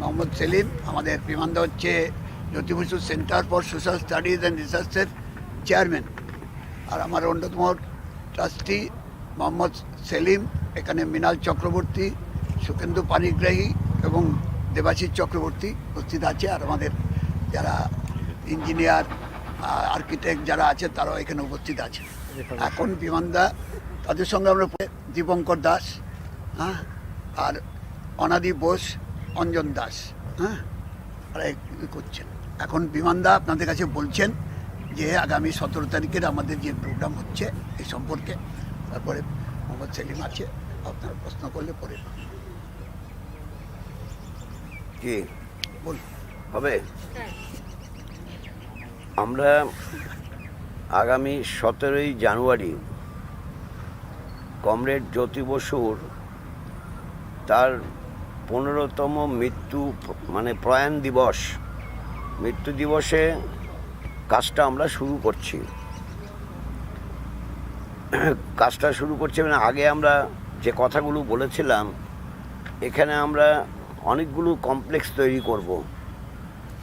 মোহাম্মদ সেলিম, আমাদের বিমানদা হচ্ছে Jyoti centre for social studies and রিসার্চের চেয়ারম্যান। আর আমার অন্যতম ট্রাস্টি মোহাম্মদ সেলিম, এখানে মৃণাল চক্রবর্তী সুকেন্দু পানিগ্রাহী এবং দেবাশিস চক্রবর্তী উপস্থিত আছে। আর আমাদের যারা ইঞ্জিনিয়ার আর্কিটেক্ট যারা আছে, তারাও এখানে উপস্থিত আছে। এখন বিমানদা তাদের সঙ্গে আমরা দীপঙ্কর দাস হ্যাঁ আর অনাদি বোস অঞ্জন দাস হ্যাঁ? তারা করছেন। এখন বিমানদা আপনাদের কাছে বলছেন যে আগামী সতেরো তারিখের আমাদের যে প্রোগ্রাম হচ্ছে এই সম্পর্কে। তারপরে মোহাম্মদ সেলিম আছে আপনার প্রশ্ন করলে পরে। কি? বল। হবে? আমরা আগামী সতেরোই জানুয়ারি কমরেড জ্যোতি বসুর তার পনেরোতম মৃত্যু মানে প্রয়াণ দিবস। মৃত্যু দিবসে কাজটা আমরা শুরু করছি। কাজটা শুরু করছি মানে আগে আমরা যে কথাগুলো বলেছিলাম, এখানে আমরা অনেকগুলো কমপ্লেক্স তৈরি করব।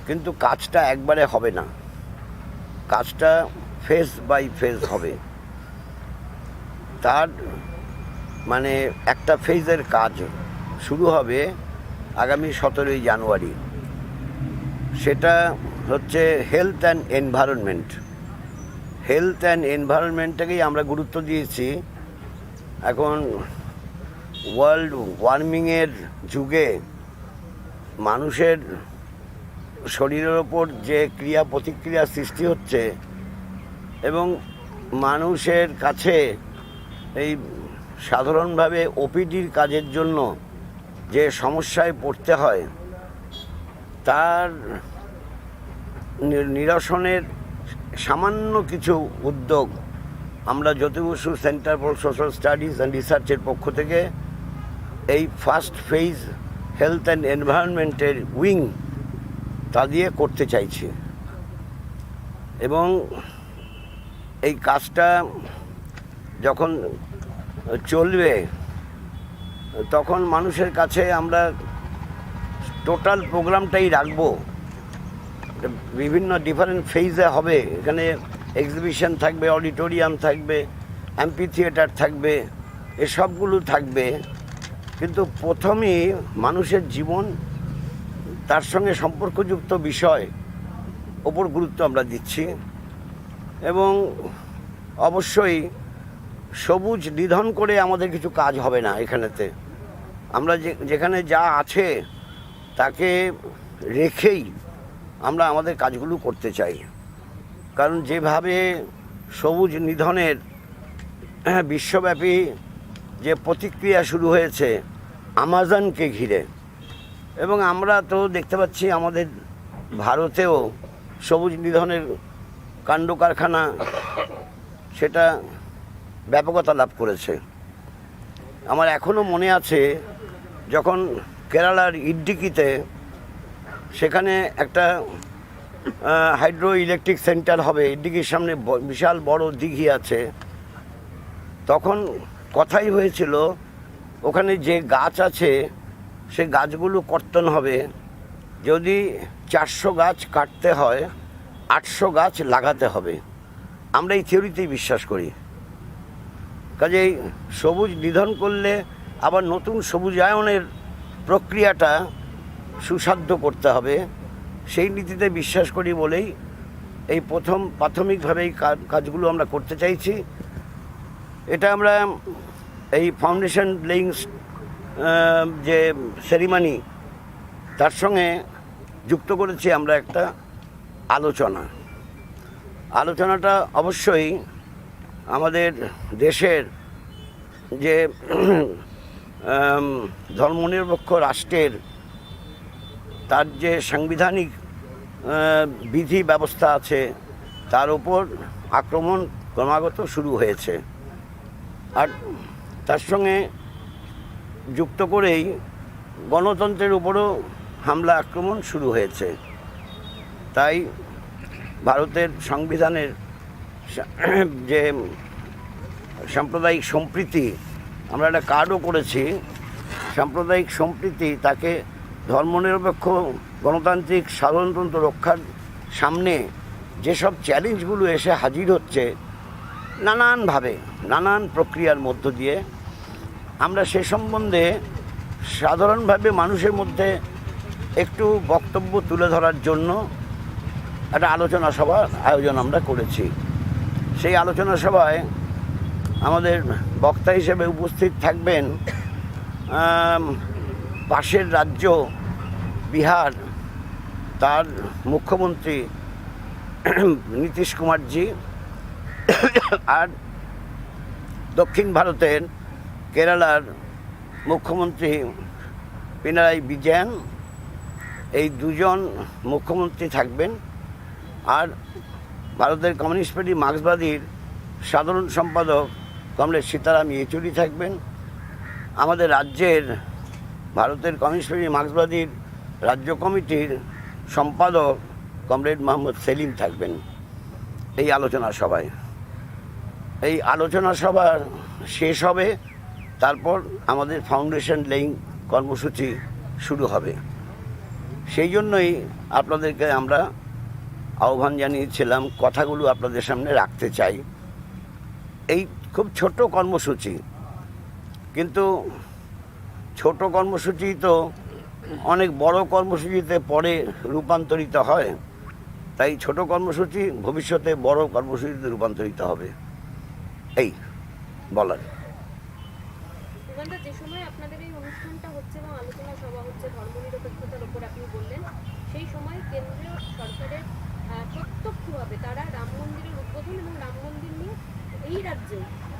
কিন্তু কাজটা একবারে হবে না। কাজটা ফেজ বাই ফেজ হবে। তার মানে একটা ফেজের কাজ শুরু হবে আগামী সতেরোই জানুয়ারি। সেটা হচ্ছে health and environment health and এনভায়রনমেন্টটাকেই আমরা গুরুত্ব দিয়েছি। এখন ওয়ার্ল্ড ওয়ার্মিংয়ের যুগে মানুষের শরীরের ওপর যে ক্রিয়া প্রতিক্রিয়া সৃষ্টি হচ্ছে এবং মানুষের কাছে এই সাধারণভাবে ওপিডির কাজের জন্য যে সমস্যায় পড়তে হয়, তার নিরসনের সামান্য কিছু উদ্যোগ আমরা Jyoti Basu centre for social studies and রিসার্চের পক্ষ থেকে এই ফার্স্ট ফেজ হেলথ অ্যান্ড এনভায়রনমেন্টের উইং তা দিয়ে করতে চাইছি। এবং এই কাজটা যখন চলবে তখন মানুষের কাছে আমরা টোটাল প্রোগ্রামটাই রাখব। বিভিন্ন ডিফারেন্ট ফেজে হবে। এখানে এক্সিবিশন থাকবে অডিটোরিয়াম থাকবে অ্যাম্পি থিয়েটার থাকবে এসবগুলো থাকবে। কিন্তু প্রথমেই মানুষের জীবন, তার সঙ্গে সম্পর্কযুক্ত বিষয় ওপর গুরুত্ব আমরা দিচ্ছি। এবং অবশ্যই সবুজ নিধন করে আমাদের কিছু কাজ হবে না এখানেতে। আমরা যে, যেখানে যা আছে, তাকে রেখেই আমরা আমাদের কাজগুলো করতে চাই। কারণ যেভাবে সবুজ নিধনের বিশ্বব্যাপী যে প্রতিক্রিয়া শুরু হয়েছে, আমাজনকে ঘিরে। এবং আমরা তো দেখতে পাচ্ছি আমাদের ভারতেও সবুজ নিধনের কাণ্ড কারখানা সেটা ব্যাপকতা লাভ করেছে। আমার এখনও মনে আছে, যখন কেরালার ইড্ডিকিতে সেখানে একটা হাইড্রো ইলেকট্রিক সেন্টার হবে, ইড্ডিকির সামনে বিশাল বড় দিঘি আছে, তখন কথাই হয়েছিল, ওখানে যে গাছ আছে, সে গাছগুলো কর্তন হবে। যদি চারশো গাছ কাটতে হয়, আটশো গাছ লাগাতে হবে। আমরা এই থিওরিতেই বিশ্বাস করি। কাজেই সবুজ নিধন করলে আবার নতুন সবুজায়নের প্রক্রিয়াটা সুসাধ্য করতে হবে। সেই নীতিতে বিশ্বাস করি বলেই এই প্রথম প্রাথমিকভাবে এই কাজগুলো আমরা করতে চাইছি। এটা আমরা এই ফাউন্ডেশন লেইংস যে সেরিমানি, তার সঙ্গে যুক্ত করেছি আমরা একটা আলোচনা। আলোচনাটা অবশ্যই আমাদের দেশের যে ধর্মনিরপেক্ষ রাষ্ট্রের তার যে সাংবিধানিক বিধি ব্যবস্থা আছে, তার উপর আক্রমণ ক্রমাগত শুরু হয়েছে। আর তার সঙ্গে যুক্ত করেই গণতন্ত্রের উপরও হামলা, আক্রমণ শুরু হয়েছে। তাই ভারতের সংবিধানের যে সাম্প্রদায়িক সম্প্রীতি, আমরা একটা কার্ডও করেছি। সাম্প্রদায়িক সম্প্রীতি তাকে ধর্মনিরপেক্ষ, গণতান্ত্রিক, সাধারণতন্ত্র রক্ষার সামনে যেসব চ্যালেঞ্জগুলো এসে হাজির হচ্ছে, নানানভাবে, নানান প্রক্রিয়ার মধ্য দিয়ে, আমরা সে সম্বন্ধে সাধারণভাবে মানুষের মধ্যে একটু বক্তব্য তুলে ধরার জন্য একটা আলোচনা সভার আয়োজন আমরা করেছি। সেই আলোচনা সভায় আমাদের বক্তা হিসেবে উপস্থিত থাকবেন পাশের রাজ্য বিহার, তার মুখ্যমন্ত্রী নীতিশ কুমারজি আর দক্ষিণ ভারতের কেরালার মুখ্যমন্ত্রী পিনারাই বিজয়ন এই দুজন মুখ্যমন্ত্রী থাকবেন। আর ভারতের কমিউনিস্ট পার্টি মার্ক্সবাদীর সাধারণ সম্পাদক কমরেড সীতারাম ইয়েচুরি থাকবেন। আমাদের রাজ্যের, ভারতের কমিউনিস্ট পার্টি মার্ক্সবাদীর রাজ্য কমিটির সম্পাদক কমরেড মোহাম্মদ সেলিম থাকবেন। এই আলোচনা সভায়। এই আলোচনা সভা শেষ হবে, তারপর আমাদের ফাউন্ডেশন লেইং কর্মসূচি শুরু হবে। সেই জন্যই আপনাদেরকে আমরা আহ্বান জানিয়েছিলাম, কথাগুলো আপনাদের সামনে রাখতে চাই। এই খুব ছোট কর্মসূচি, কিন্তু ছোট কর্মসূচি তো অনেক বড় কর্মসূচিতে পরে রূপান্তরিত হয়, তাই ছোট কর্মসূচি ভবিষ্যতে বড় কর্মসূচিতে রূপান্তরিত হবে। এই, বলার। সেই সময় কেন্দ্রীয় সরকারের প্রত্যক্ষভাবে তারা রাম মন্দিরের উদ্বোধন এবং রাম মন্দির নিয়ে এই রাজ্যে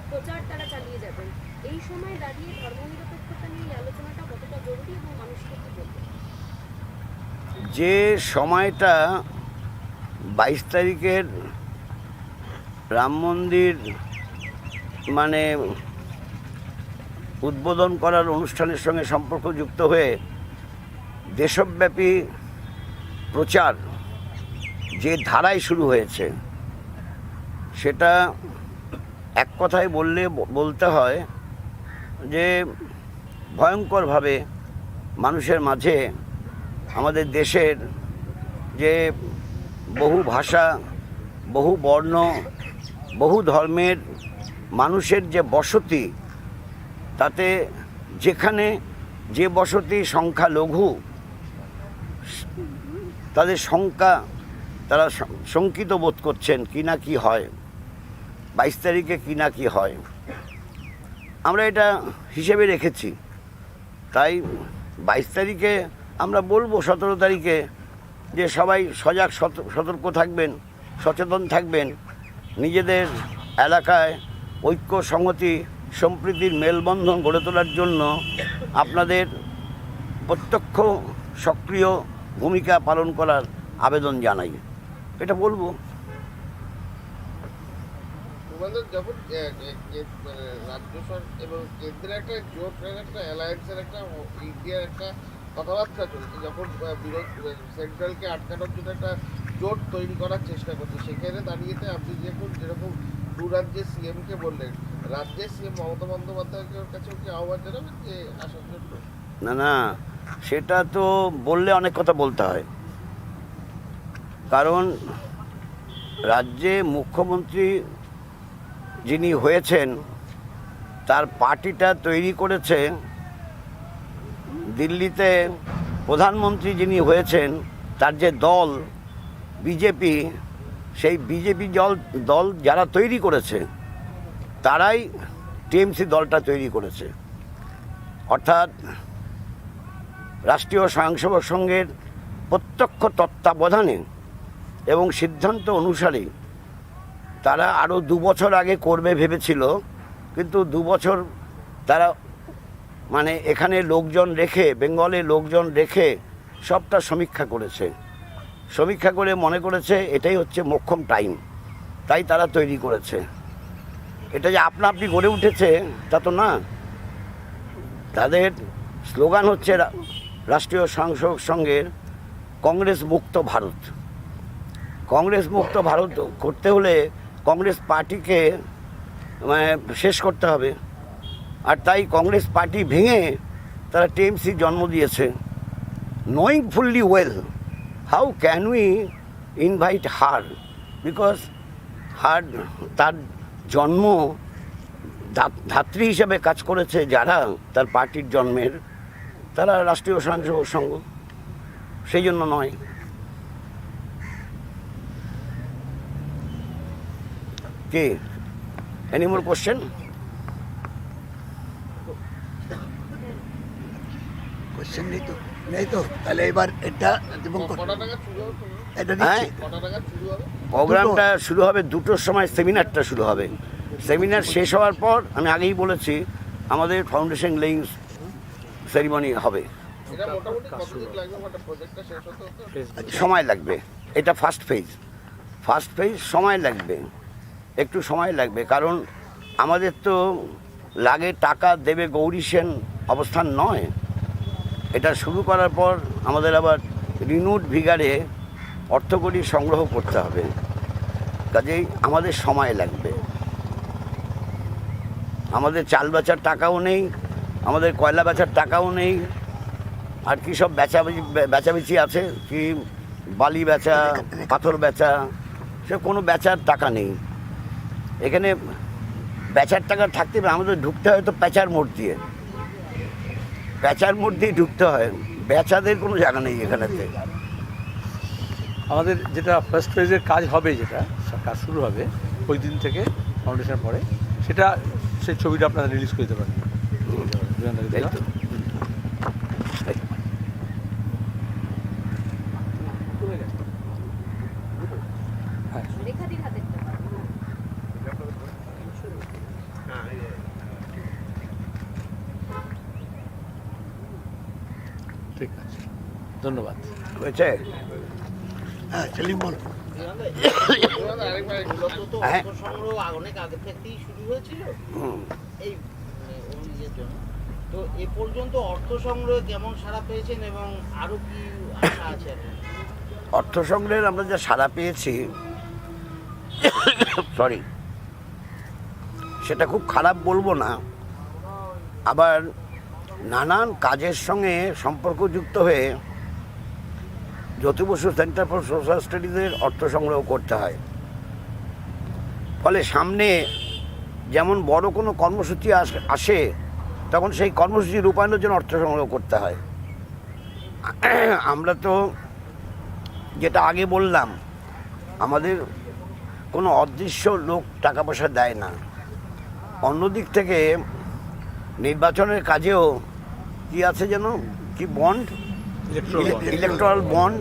প্রচার তারা চালিয়ে যাবেন। এই সময় দাঁড়িয়ে ধর্মনিরপেক্ষতা নিয়ে আলোচনাটা কতটা জরুরি এবং মানুষকে কি বলবে যে সময়টা বাইশ তারিখের রাম মন্দির মানে উদ্বোধন করার অনুষ্ঠানের সঙ্গে সম্পর্কযুক্ত হয়ে দেশব্যাপী প্রচার যে ধারায় শুরু হয়েছে, সেটা এক কথায় বললে, বলতে হয় যে ভয়ঙ্করভাবে মানুষের মাঝে আমাদের দেশের যে বহু ভাষা, বহু বর্ণ, বহু ধর্মের মানুষের যে বসতি, তাতে যেখানে যে বসতি সংখ্যা লঘু তাদের শঙ্কা তারা শঙ্কিত বোধ করছেন কি না কি হয়, বাইশ তারিখে কি না কি হয়। আমরা এটা হিসেবে রেখেছি। তাই বাইশ তারিখে আমরা বলব সতেরো তারিখে যে সবাই সজাগ, সত- সতর্ক থাকবেন, সচেতন থাকবেন। নিজেদের এলাকায় ঐক্য, সংহতি, সম্প্রীতির মেলবন্ধন গড়ে তোলার জন্য আপনাদের প্রত্যক্ষ সক্রিয় ভূমিকা পালন করার আবেদন জানাই। এটা বলব। যখন মানে রাজ্য সরকার এবং কেন্দ্রের একটা একটা অ্যালায়েন্সের একটা ইন্ডিয়ার একটা কথাবার্তা চলছে। যখন বিরোধ সেন্ট্রালকে আটকানোর জন্য একটা জোট তৈরি করার চেষ্টা করছে সেখানে দাঁড়িয়েতে আপনি যখন যেরকম দু রাজ্যের সিএমকে বললেন রাজ্যের সিএম মমতা বন্দ্যোপাধ্যায়ের কাছেও কি আহ্বান জানাবেন যে আসার জন্য? না না সেটা তো বললে অনেক কথা বলতে হয়। কারণ রাজ্যে মুখ্যমন্ত্রী যিনি হয়েছেন, তার পার্টিটা তৈরি করেছে দিল্লিতে প্রধানমন্ত্রী যিনি হয়েছেন, তার যে দল, বিজেপি, সেই বিজেপি দল দল যারা তৈরি করেছে, তারাই টিএমসি দলটা তৈরি করেছে। অর্থাৎ রাষ্ট্রীয় স্বয়ংসেবক সংঘের প্রত্যক্ষ তত্ত্বাবধানে এবং সিদ্ধান্ত অনুসারে তারা আরও দু বছর আগে করবে ভেবেছিল, কিন্তু দু বছর তারা মানে এখানে লোকজন রেখে, বেঙ্গলে লোকজন রেখে সবটা সমীক্ষা করেছে। সমীক্ষা করে মনে করেছে এটাই হচ্ছে মোক্ষম টাইম, তাই তারা তৈরি করেছে। এটা যে আপনা আপনি গড়ে উঠেছে, তা তো না। তাদের স্লোগান হচ্ছে রাষ্ট্রীয় সংসদ সঙ্গের কংগ্রেস মুক্ত ভারত। কংগ্রেস মুক্ত ভারত করতে হলে কংগ্রেস পার্টিকে মানে শেষ করতে হবে। আর তাই কংগ্রেস পার্টি ভেঙে তারা টিএমসি জন্ম দিয়েছে। Knowing fully well how can we invite her because her তার জন্ম ধাত্রী হিসেবে কাজ করেছে যারা তার পার্টির জন্মের, তারা রাষ্ট্রীয় স্বয়ংসেবক সংঘ সেই জন্য নয়। কে? এনি মোর কোশ্চেন কোশ্চেন নেই তো নেই তো। তাহলে এবার এটা এবং এটা হ্যাঁ? কটা নাগাদ শুরু হবে? প্রোগ্রামটা শুরু হবে দুটোর সময় সেমিনারটা শুরু হবে। সেমিনার শেষ হওয়ার পর আমি আগেই বলেছি আমাদের ফাউন্ডেশন লেইং সেরিমনি হবে। এটা মোটামুটি কতদিন লাগবে? একটা প্রজেক্টটা শেষ হতে হতে? সময় লাগবে। এটা ফার্স্ট ফেজ ফার্স্ট ফেজ সময় লাগবে। একটু সময় লাগবে। কারণ আমাদের তো লাগে টাকা দেবে গৌরী সেন অবস্থান নয়। এটা শুরু করার পর আমাদের আবার রিনুট ভিগারে অর্থকরী সংগ্রহ করতে হবে। কাজেই আমাদের সময় লাগবে। আমাদের চাল বেচার টাকাও নেই, আমাদের কয়লা বেচার টাকাও নেই। আর কি সব বেচাবেচি বেচাবেচি আছে? কি বালি বেচা, পাথর বেচা, সে কোনো বেচার টাকা নেই। এখানে বেচার টাকা থাকতে হবে আমাদের ঢুকতে হয় তো প্যাচার মোড় দিয়ে। প্যাচার মোড় দিয়ে ঢুকতে হয় বেচাদের কোনো জায়গা নেই এখানেতে। আমাদের যেটা ফার্স্ট ফেজের কাজ হবে যেটা কাজ শুরু হবে ওই দিন থেকে ফাউন্ডেশন পরে সেটা সেই ছবিটা আপনারা রিলিজ করে দিতে পারেন বিমানদাকে এই দিলাম। তো। এই। হ্যাঁ রেখাদির হাতেরটা ঠিক আছে ধন্যবাদ হয়েছে হ্যাঁ সেলিম বল মূলত তো হ্যাঁ। অর্থ সংগ্রহ অনেক আগে থেকেই শুরু হয়েছিল হুম। এই অভিযোগের জন্য তো এ পর্যন্ত অর্থ সংগ্রহে কেমন সাড়া পেয়েছেন এবং আরও কি আশা আছে অর্থ সংগ্রহের আমরা যা সাড়া পেয়েছি সরি সেটা খুব খারাপ বলব না আবার নানান কাজের সঙ্গে সম্পর্কযুক্ত হয়ে Jyoti Basu centre for social স্টাডিজের অর্থ সংগ্রহ করতে হয়। ফলে সামনে যেমন বড় কোনো কর্মসূচি আস- তখন সেই কর্মসূচি রূপায়ণের জন্য অর্থ সংগ্রহ করতে হয়। আমরা তো যেটা আগে বললাম, আমাদের কোনো অদৃশ্য লোক টাকা পয়সা দেয় না। অন্যদিক থেকে নির্বাচনের কাজেও কি আছে যেন? কি বন্ড ইলেকট্রাল বন্ড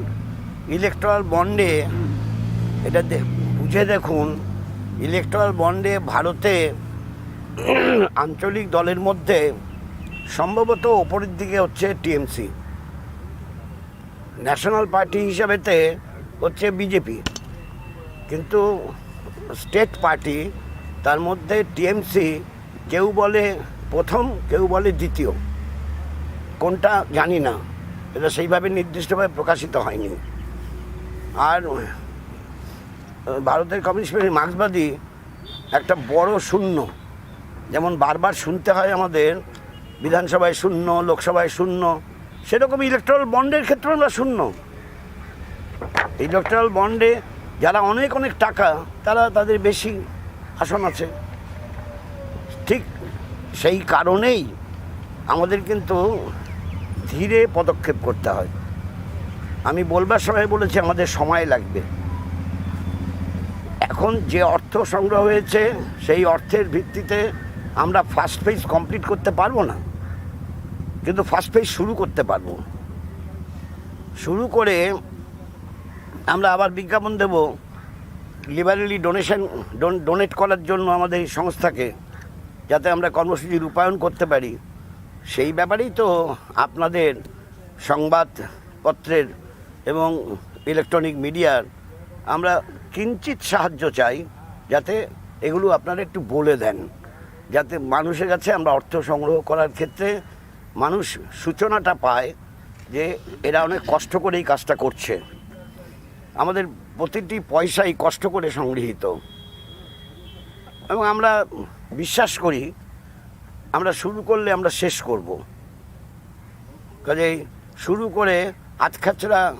ইলেকট্রাল বন্ডে এটা বুঝে দেখুন ইলেকট্রাল বন্ডে ভারতে আঞ্চলিক দলের মধ্যে সম্ভবত ওপরের দিকে হচ্ছে টিএমসি। ন্যাশনাল পার্টি হিসাবেতে হচ্ছে বিজেপি। কিন্তু স্টেট পার্টি তার মধ্যে টিএমসি কেউ বলে প্রথম কেউ বলে দ্বিতীয়। কোনটা জানি না। এটা সেইভাবে নির্দিষ্টভাবে প্রকাশিত হয়নি। আর ভারতের কমিউনিস্ট পার্টি মার্ক্সবাদী একটা বড় শূন্য। যেমন বারবার শুনতে হয় আমাদের, বিধানসভায় শূন্য, লোকসভায় শূন্য সেরকম ইলেকট্রাল বন্ডের ক্ষেত্রে আমরা শূন্য। ইলেকট্রাল বন্ডে যারা অনেক অনেক টাকা, তারা তাদের বেশি আসন আছে। ঠিক সেই কারণেই আমাদের কিন্তু ধীরে পদক্ষেপ করতে হয়। আমি বলবার সময় বলেছি, আমাদের সময় লাগবে। এখন যে অর্থ সংগ্রহ হয়েছে, সেই অর্থের ভিত্তিতে আমরা ফার্স্ট ফেজ কমপ্লিট করতে পারব না। কিন্তু ফার্স্ট ফেজ শুরু করতে পারব। শুরু করে আমরা আবার বিজ্ঞাপন দেব। লিবারেলি ডোনেশন ডোনেট করার জন্য আমাদের এই সংস্থাকে, যাতে আমরা কর্মসূচি রূপায়ণ করতে পারি। সেই ব্যাপারেই তো আপনাদের সংবাদপত্রের এবং ইলেকট্রনিক মিডিয়ার আমরা কিঞ্চিত সাহায্য চাই যাতে এগুলো আপনারা একটু বলে দেন। যাতে মানুষের কাছে আমরা অর্থ সংগ্রহ করার ক্ষেত্রে মানুষ সূচনাটা পায় যে এরা অনেক কষ্ট করে এই কাজটা করছে। আমাদের প্রতিটি পয়সাই কষ্ট করে সংগৃহীত। এবং আমরা বিশ্বাস করি আমরা শুরু করলে আমরা শেষ করব। কাজেই শুরু করে আজখাচড়া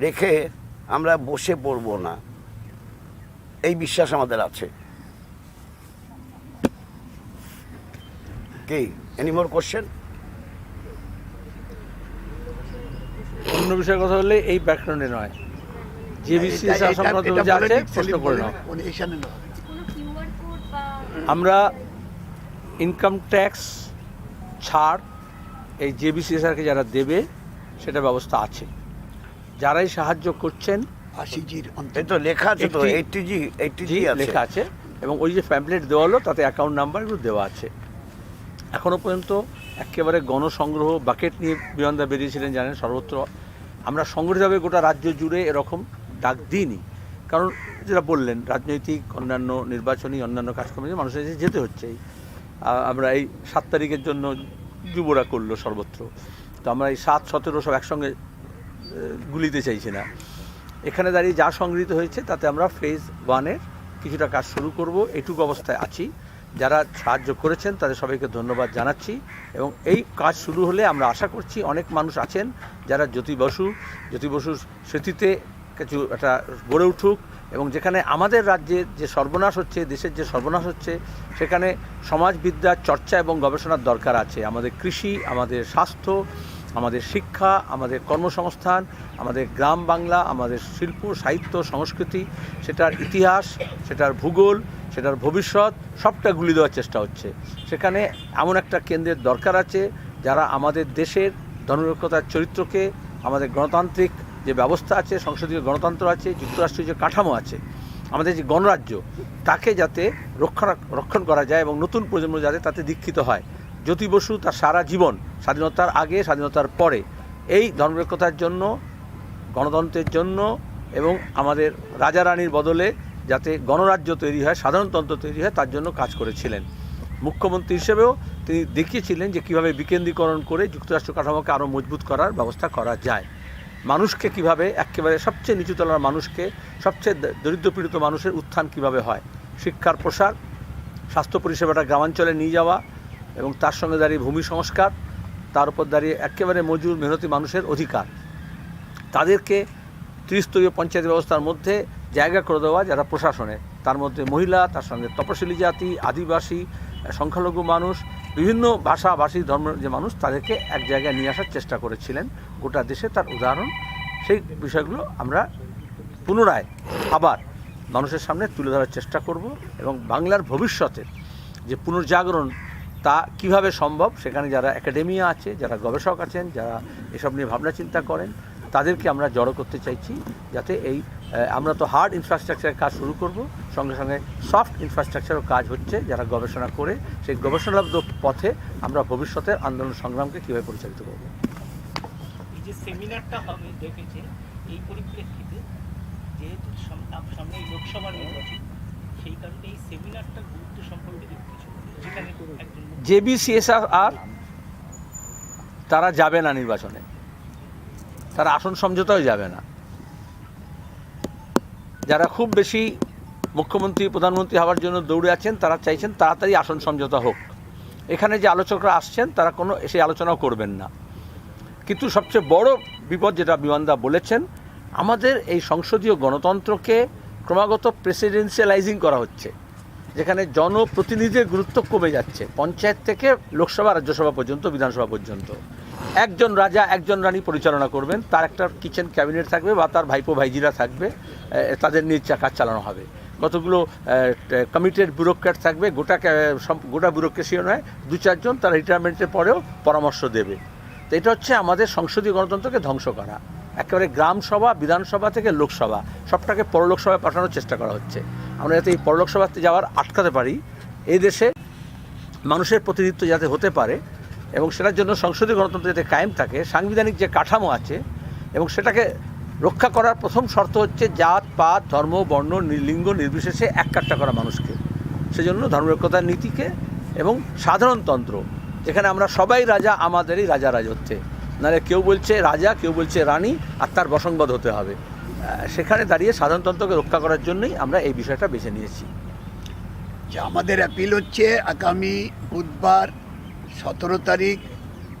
রেখে আমরা বসে পড়ব না। এই বিশ্বাস আমাদের আছে। কি? এনি মোর কোশ্চেন অন্য বিষয়ের কথা বললে এই ব্যাকগ্রাউন্ডে নয়। যে বিসিএস এটা- সংক্রান্ত যা আছে প্রশ্ন করে নাও। আমরা ইনকাম ট্যাক্স ছাড় এই জেবিসিএসআরকে যারা দেবে সেটা ব্যবস্থা আছে। যারাই সাহায্য করছেন আশিজির এই লেখা আছে তো লেখা আছে। এবং ওই যে প্যাম্পলেট দেওয়া হলো তাতে অ্যাকাউন্ট নাম্বারগুলো দেওয়া আছে। এখনও পর্যন্ত একেবারে গণসংগ্রহ বাকেট নিয়ে বিমানদা বেরিয়েছিলেন জানেন সর্বত্র। আমরা সংগঠিতভাবে গোটা রাজ্য জুড়ে এরকম ডাক দিইনি। কারণ যেটা বললেন রাজনৈতিক অন্যান্য নির্বাচনী অন্যান্য কাজকর্মে মানুষের যেতে হচ্ছে। আমরা এই সাত তারিখের জন্য যুবরা করল সর্বত্র। তো আমরা এই সাত, সতেরো সব একসঙ্গে গুলিতে চাইছি না। এখানে দাঁড়িয়ে যা সংগৃহীত হয়েছে, তাতে আমরা ফেজ ওয়ানের কিছুটা কাজ শুরু করব। এটুকু অবস্থায় আছি। যারা সাহায্য করেছেন, তাদের সবাইকে ধন্যবাদ জানাচ্ছি। এবং এই কাজ শুরু হলে আমরা আশা করছি অনেক মানুষ আছেন। যারা জ্যোতি বসু, জ্যোতি বসুর স্মৃতিতে কিছু একটা গড়ে উঠুক। এবং যেখানে আমাদের রাজ্যে যে সর্বনাশ হচ্ছে, দেশের যে সর্বনাশ হচ্ছে, সেখানে সমাজবিদ্যার চর্চা এবং গবেষণার দরকার আছে। আমাদের কৃষি, আমাদের স্বাস্থ্য, আমাদের শিক্ষা, আমাদের কর্মসংস্থান, আমাদের গ্রাম বাংলা, আমাদের শিল্প, সাহিত্য, সংস্কৃতি, সেটার ইতিহাস, সেটার ভূগোল, সেটার ভবিষ্যৎ, সবটা গুলি দেওয়ার চেষ্টা হচ্ছে। সেখানে এমন একটা কেন্দ্রের দরকার আছে যারা আমাদের দেশের ধর্মনিরক্ষতার চরিত্রকে, আমাদের গণতান্ত্রিক যে ব্যবস্থা আছে, সংসদীয় গণতন্ত্র আছে যুক্তরাষ্ট্রীয় যে কাঠামো আছে, আমাদের যে গণরাজ্য, তাকে যাতে রক্ষণ রক্ষণ করা যায় এবং নতুন প্রজন্ম যাতে তাতে দীক্ষিত হয়। জ্যোতি বসু তার সারা জীবন স্বাধীনতার আগে, স্বাধীনতার পরে এই ধর্মনিরক্ষতার জন্য, গণতন্ত্রের জন্য এবং আমাদের রাজা রানীর বদলে যাতে গণরাজ্য তৈরি হয়, সাধারণতন্ত্র তৈরি হয়, তার জন্য কাজ করেছিলেন। মুখ্যমন্ত্রী হিসেবেও তিনি দেখিয়েছিলেন যে কীভাবে বিকেন্দ্রীকরণ করে যুক্তরাষ্ট্র কাঠামোকে আরও মজবুত করার ব্যবস্থা করা যায়। মানুষকে কীভাবে একেবারে সবচেয়ে নিচুতলার মানুষকে সবচেয়ে দরিদ্র পীড়িত মানুষের উত্থান কীভাবে হয়? শিক্ষার প্রসার, স্বাস্থ্য পরিষেবাটা গ্রামাঞ্চলে নিয়ে যাওয়া এবং তার সঙ্গে দাঁড়িয়ে ভূমি সংস্কার, তার উপর দাঁড়িয়ে একেবারে মজুর, মেহনতি মানুষের অধিকার। তাদেরকে ত্রিস্তরীয় পঞ্চায়েত ব্যবস্থার মধ্যে জায়গা করে দেওয়া যারা প্রশাসনে, তার মধ্যে মহিলা, তার সঙ্গে তপশিলি জাতি, আদিবাসী, সংখ্যালঘু মানুষ বিভিন্ন ভাষা ভাষী ধর্ম যে মানুষ, তাদেরকে এক জায়গায় নিয়ে আসার চেষ্টা করেছিলেন। গোটা দেশে তার উদাহরণ। সেই বিষয়গুলো আমরা পুনরায় আবার মানুষের সামনে তুলে ধরার চেষ্টা করব এবং বাংলার ভবিষ্যতের যে পুনর্জাগরণ, তা কীভাবে সম্ভব, সেখানে যারা একাডেমিয়া আছে, যারা গবেষক আছেন, যারা এসব নিয়ে ভাবনা চিন্তা করেন, তাদেরকে আমরা জড়ো করতে চাইছি যাতে এই আমরা তো হার্ড ইনফ্রাস্ট্রাকচারের কাজ শুরু করব। সঙ্গে সঙ্গে সফট ইনফ্রাস্ট্রাকচারও কাজ হচ্ছে যারা গবেষণা করে। সেই গবেষণালব্ধ পথে আমরা ভবিষ্যতের আন্দোলন সংগ্রামকে কীভাবে পরিচালিত করব। এই যে সেমিনারটা হবে ডেকেছে এই পরিপ্রেক্ষিতে যেহেতু সামনে লোকসভা নির্বাচন সেই কারণে এই সেমিনারটা গুরুত্ব সম্পর্কে কিছু যেখানে তারা যাবে না নির্বাচনে। তারা আসন সমঝোতাও যাবে না। যারা খুব বেশি মুখ্যমন্ত্রী, প্রধানমন্ত্রী হওয়ার জন্য দৌড়ে আছেন, তারা চাইছেন তাড়াতাড়ি আসন সমঝোতা হোক। এখানে যে আলোচকরা আসছেন, তারা কোনো সেই আলোচনাও করবেন না। কিন্তু সবচেয়ে বড় বিপদ যেটা বিমানদা বলেছেন, আমাদের এই সংসদীয় গণতন্ত্রকে ক্রমাগত প্রেসিডেন্সিয়ালাইজিং করা হচ্ছে, যেখানে জনপ্রতিনিধির গুরুত্ব কমে যাচ্ছে, পঞ্চায়েত থেকে লোকসভা, রাজ্যসভা পর্যন্ত, বিধানসভা পর্যন্ত। একজন রাজা, একজন রানী পরিচালনা করবেন। তার একটা কিচেন ক্যাবিনেট থাকবে বা তার ভাইপো, ভাইজিরা থাকবে। তাদের নিয়ে কাজ চালানো হবে। কতগুলো কমিটেড ব্যুরোক্র্যাট থাকবে। গোটা গোটা ব্যুরোক্রেসিও নয়, দু চারজন তারা রিটায়ারমেন্টের পরেও পরামর্শ দেবে। তো এটা হচ্ছে আমাদের সংসদীয় গণতন্ত্রকে ধ্বংস করা। একেবারে গ্রামসভা বিধানসভা থেকে লোকসভা সবটাকে পরলোকসভায় পাঠানোর চেষ্টা করা হচ্ছে। আমরা যাতে এই পরলোকসভাতে যাওয়ার আটকাতে পারি। এই দেশে মানুষের প্রতিনিধিত্ব যাতে হতে পারে এবং সেটার জন্য সংসদীয় গণতন্ত্র যাতে কায়েম থাকে, সাংবিধানিক যে কাঠামো আছে, এবং সেটাকে রক্ষা করার প্রথম শর্ত হচ্ছে জাত, পাত, ধর্ম, বর্ণ লিঙ্গ নির্বিশেষে এক কাট্টা করা মানুষকে। সেজন্য ধর্মরক্ষতার নীতিকে এবং সাধারণতন্ত্র, যেখানে আমরা সবাই রাজা, আমাদেরই রাজা রাজত্বে। নাহলে কেউ বলছে রাজা, কেউ বলছে রানী, আর তার বসংবাদ হতে হবে। সেখানে দাঁড়িয়ে সাধারণতন্ত্রকে রক্ষা করার জন্যই আমরা এই বিষয়টা বেছে নিয়েছি। যে আমাদের অ্যাপিল হচ্ছে আগামী বুধবার সতেরো তারিখ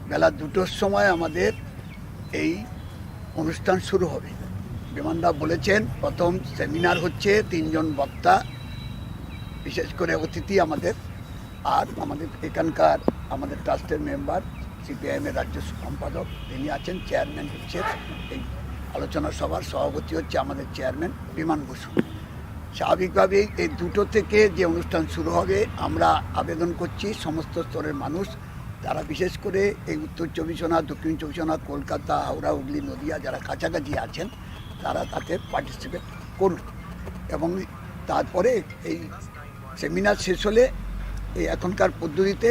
বেলা দুটোর সময় আমাদের এই অনুষ্ঠান শুরু হবে। বিমানদা বলেছেন, প্রথম সেমিনার হচ্ছে তিনজন বক্তা, বিশেষ করে অতিথি আমাদের, আর আমাদের এখানকার আমাদের ট্রাস্টের মেম্বার, সিপিআইএমের রাজ্য সম্পাদক, তিনি আছেন, চেয়ারম্যান হচ্ছে এই আলোচনা সভার সভাপতি হচ্ছে আমাদের চেয়ারম্যান বিমান বসু। স্বাভাবিকভাবেই এই দুটো থেকে যে অনুষ্ঠান শুরু হবে, আমরা আবেদন করছি সমস্ত স্তরের মানুষ তারা বিশেষ করে এই উত্তর চব্বিশ পরগনা দক্ষিণ চব্বিশ কলকাতা, হাওড়া, হুগলি, নদিয়া যারা কাছাকাছি আছেন, তারা তাতে পার্টিসিপেট করুন। এবং তারপরে এই সেমিনার শেষ হলে এই এখনকার পদ্ধতিতে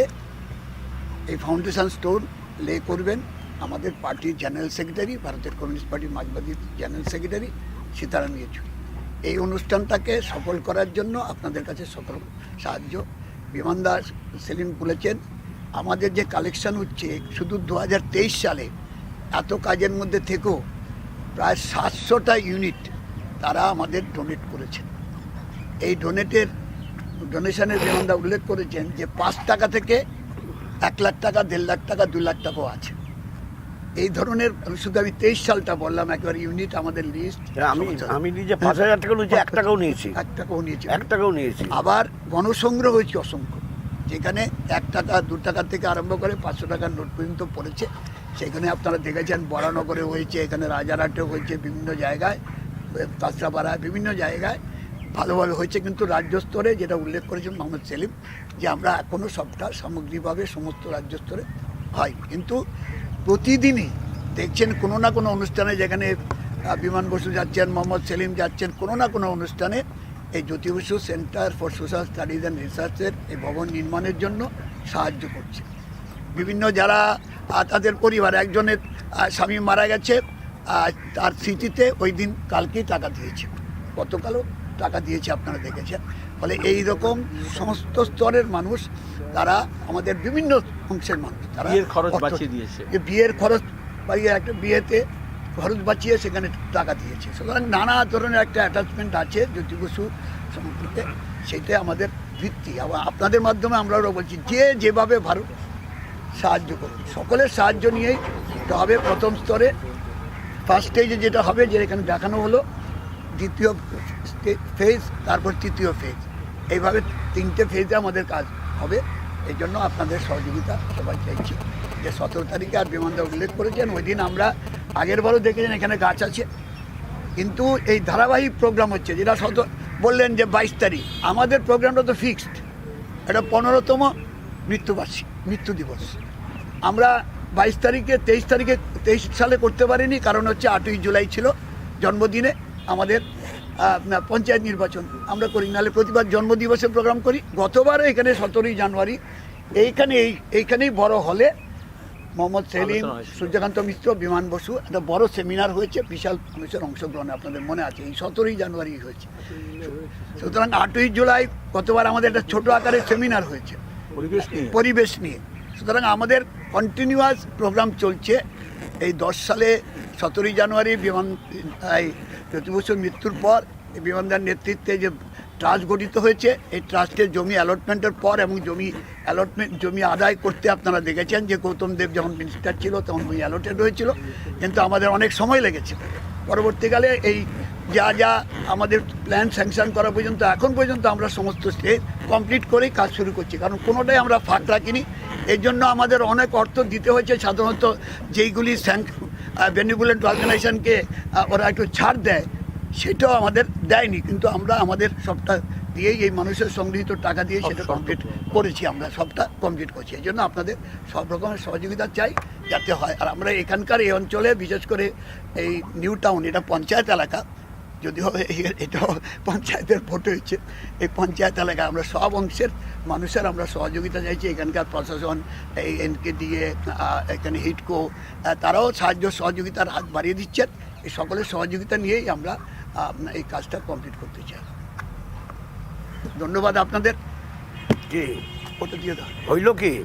এই ফাউন্ডেশন স্টোর লে করবেন আমাদের পার্টির জেনারেল সেক্রেটারি ভারতের কমিউনিস্ট পার্টির মার্কবাদীর জেনারেল সেক্রেটারি সীতারাম ইয়েচুরি এই অনুষ্ঠানটাকে সফল করার জন্য আপনাদের কাছে সকল সাহায্য। বিমানদার সেলিম বলেছেন আমাদের যে কালেকশন হচ্ছে শুধু দু হাজার তেইশ সালে এত কাজের মধ্যে থেকেও প্রায় সাতশোটা ইউনিট তারা আমাদের ডোনেট করেছেন। এই ডোনেটের ডোনেশনের বিমানদা উল্লেখ করেছেন যে পাঁচ টাকা থেকে এক লাখ টাকা দেড় লাখ টাকা দু লাখ টাকাও আছে। এই ধরনের শুধু আমি তেইশ সালটা বললাম একবার ইউনিট আমাদের লিস্ট আমি আমি নিজে পাঁচ হাজার টাকা নিয়েছি এক টাকাও নিয়েছি। এক টাকাও নিয়েছি। এক টাকাও নিয়েছি। আবার গণসংগ্রহ হয়েছে অসংখ্য। যেখানে এক টাকা, দু টাকা থেকে আরম্ভ করে পাঁচশো টাকার নোট পর্যন্ত পড়েছে। সেখানে আপনারা দেখেছেন, বরানগরে হয়েছে, এখানে রাজারহাটে হয়েছে বিভিন্ন জায়গায় কাঁচরাপাড়ায় বিভিন্ন জায়গায় ভালোভাবে হয়েছে। কিন্তু রাজ্য স্তরে যেটা উল্লেখ করেছেন মোহাম্মদ সেলিম, যে আমরা এখনও সবটা সামগ্রিকভাবে সমস্ত রাজ্য স্তরে হয়। কিন্তু প্রতিদিনই দেখছেন কোনো না কোনো অনুষ্ঠানে যেখানে বিমান বসু যাচ্ছেন, মোহাম্মদ সেলিম যাচ্ছেন, কোনো না কোনো অনুষ্ঠানে এই Jyoti Basu centre for social studies and রিসার্চের এই ভবন নির্মাণের জন্য সাহায্য করছে। বিভিন্ন যারা তাদের পরিবার একজনের স্বামী মারা গেছে তার স্মৃতিতে ওই দিন কালকেই টাকা দিয়েছে। গতকালও টাকা দিয়েছে আপনারা দেখেছেন। ফলে এই রকম সমস্ত স্তরের মানুষ তারা আমাদের বিভিন্ন অংশের মানুষ তারা বিয়ের খরচ বাঁচিয়ে দিয়েছে। বিয়ের খরচ বাড়িয়ে একটা বিয়েতে খরচ বাঁচিয়ে সেখানে টাকা দিয়েছে। সুতরাং নানা ধরনের একটা অ্যাটাচমেন্ট আছে জ্যোতি বসু সম্পর্কে সেটা আমাদের ভিত্তি। আবার আপনাদের মাধ্যমে আমরাও বলছি, যে যেভাবে ভারত সাহায্য করুন সকলের সাহায্য নিয়েই হবে প্রথম স্তরে ফার্স্ট স্টেজে যেটা হবে, যে এখানে দেখানো হলো, দ্বিতীয় ফেজ তারপর তৃতীয় ফেজ এইভাবে তিনটে ফেজে আমাদের কাজ হবে। এই জন্য আপনাদের সহযোগিতা সবাই চাইছি। যে সতেরো তারিখে আর বিমানদা উল্লেখ করেছেন, ওই দিন আমরা আগের বারও দেখেছেন, এখানে গাছ আছে। কিন্তু এই ধারাবাহিক প্রোগ্রাম হচ্ছে, যেটা শত বললেন যে বাইশ তারিখ, আমাদের প্রোগ্রামটা তো ফিক্সড এটা পনেরোতম মৃত্যুবার্ষিক মৃত্যু দিবস। আমরা বাইশ তারিখে, তেইশ তারিখে, তেইশ সালে করতে পারিনি, কারণ হচ্ছে আটই জুলাই ছিল জন্মদিনে আমাদের পঞ্চায়েত নির্বাচন। আমরা করি, নাহলে প্রতিবার জন্মদিবসের প্রোগ্রাম করি। গতবার এখানে সতেরোই জানুয়ারি, এইখানে এই, এইখানেই বড় হলে মোহাম্মদ সেলিম সূর্যকান্ত মিশ্র বিমান বসু একটা বড় সেমিনার হয়েছে বিশাল মানুষের অংশগ্রহণে আপনাদের মনে আছে এই সতেরোই জানুয়ারি হয়েছে। সুতরাং আটই জুলাই গতবার আমাদের একটা ছোট আকারের সেমিনার হয়েছে। পরিবেশ নিয়ে। সুতরাং আমাদের কন্টিনিউয়াস প্রোগ্রাম চলছে। এই দশ সালে সতেরোই জানুয়ারি বিমান এই জ্যোতিবসুর মৃত্যুর পর এই বিমানদার নেতৃত্বে যে ট্রাস্ট গঠিত হয়েছে। এই ট্রাস্টের জমি অ্যালটমেন্টের পর এবং জমি অ্যালটমেন্ট জমি আদায় করতে আপনারা দেখেছেন যে গৌতম দেব যখন মিনিস্টার ছিল তখন জমি অ্যালটেড হয়েছিল। কিন্তু আমাদের অনেক সময় লেগেছে। পরবর্তীকালে এই যা যা আমাদের প্ল্যান স্যাংশন করা পর্যন্ত, এখন পর্যন্ত আমরা সমস্ত স্টেজ কমপ্লিট করেই কাজ শুরু করছি। কারণ কোনোটাই আমরা ফাঁক রাখিনি। এর জন্য আমাদের অনেক অর্থ দিতে হয়েছে। সাধারণত যেইগুলি বেনিকুলেন্ট অর্গানাইজেশনকে ওরা একটু ছাড় দেয়। সেটাও আমাদের দেয়নি কিন্তু আমরা আমাদের সবটা দিয়েই এই মানুষের সংগৃহীত টাকা দিয়ে সেটা কমপ্লিট করেছি আমরা সবটা কমপ্লিট করছি। এই জন্য আপনাদের সব রকমের সহযোগিতা চাই যাতে হয়। আর আমরা এখানকার এই অঞ্চলে বিশেষ করে এই নিউ টাউন এটা পঞ্চায়েত এলাকা যদিও এটাও পঞ্চায়েতের ভোট হয়েছে এই পঞ্চায়েত এলাকায় আমরা সব অংশের মানুষের আমরা সহযোগিতা চাইছি। এখানকার প্রশাসন এই এনকে দিয়ে এখানে হিটকো তারাও সাহায্য সহযোগিতার হাত বাড়িয়ে দিচ্ছেন। এই সকলের সহযোগিতা নিয়েই আমরা আহ, এই কাজটা কমপ্লিট করতে চাই। ধন্যবাদ আপনাদের। কি ওটা দিয়ে দাও। হইল কি?